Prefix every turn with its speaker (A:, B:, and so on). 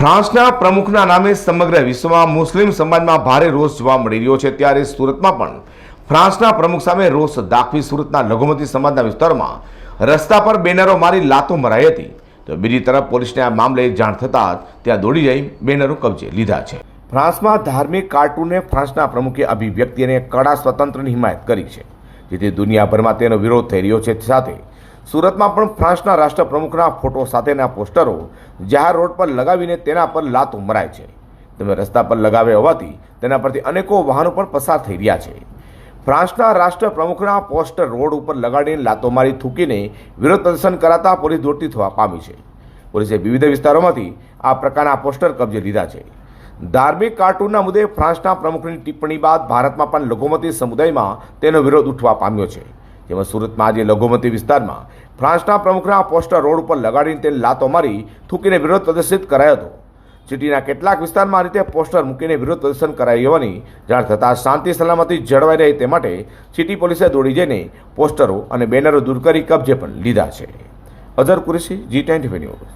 A: ફ્રાન્સના પ્રમુખના નામે સમગ્ર વિશ્વમાં મુસ્લિમ સમાજમાં ભારે રોષ જોવા મળી રહ્યો છે. ત્યારે સુરતમાં પણ ફ્રાન્સના પ્રમુખ સામે રોષ દાખવી સુરતના લઘુમતી સમાજના વિસ્તારમાં રસ્તા પર બેનરો મારી લાતો મરાઈ હતી. તો બીજી તરફ પોલીસને આ મામલે જાણ થતાં ત્યાં દોડી જઈ બેનરો કબજે લીધા છે. ફ્રાન્સમાં ધાર્મિક કાર્ટૂને ફ્રાન્સના પ્રમુખે અભિવ્યક્તિ કડા સ્વતંત્રની હિમાયત કરી છે. જેથી દુનિયાભરમાં તેનો વિરોધ થઈ રહ્યો છે. સાથે સુરતમાં પણ ફ્રાન્સના રાષ્ટ્રપ્રમુખના ફોટો સાથેના પોસ્ટરો જાહેર રોડ પર લગાવીને તેના પર લાત ઉમરાય છે. તમે રસ્તા પર લગાવ્યા હોવાથી તેના પરથી અનેકો વાહનો પણ પસાર થઈ રહ્યા છે. ફ્રાન્સના રાષ્ટ્રપ્રમુખના પોસ્ટર રોડ ઉપર લગાડીને લાતો મારી થૂકીને વિરોધ પ્રદર્શન કરાતા પોલીસ દોડતી થવા પામી છે. પોલીસે વિવિધ વિસ્તારોમાંથી આ પ્રકારના પોસ્ટર કબજે લીધા છે. ધાર્મિક કાર્ટૂનના મુદ્દે ફ્રાન્સના પ્રમુખની ટિપ્પણી બાદ ભારતમાં પણ લઘુમતી સમુદાયમાં તેનો વિરોધ ઉઠવા પામ્યો છે. જેમાં સુરતમાં આજે લઘુમતી વિસ્તારમાં ફ્રાન્સના પ્રમુખના પોસ્ટર રોડ ઉપર લગાડીને તેને લાતો મારી થૂકીને વિરોધ પ્રદર્શિત કરાયો હતો. સિટીના કેટલાક વિસ્તારમાં આ રીતે પોસ્ટર મૂકીને વિરોધ પ્રદર્શન કરાયું હોવાની જાણ થતાં શાંતિ, સલામતી જળવાઈ રહે તે માટે સિટી પોલીસે દોડી જઈને પોસ્ટરો અને બેનરો દૂર કરી કબજે પણ લીધા છે. Azhar Qureshi, G twenty news.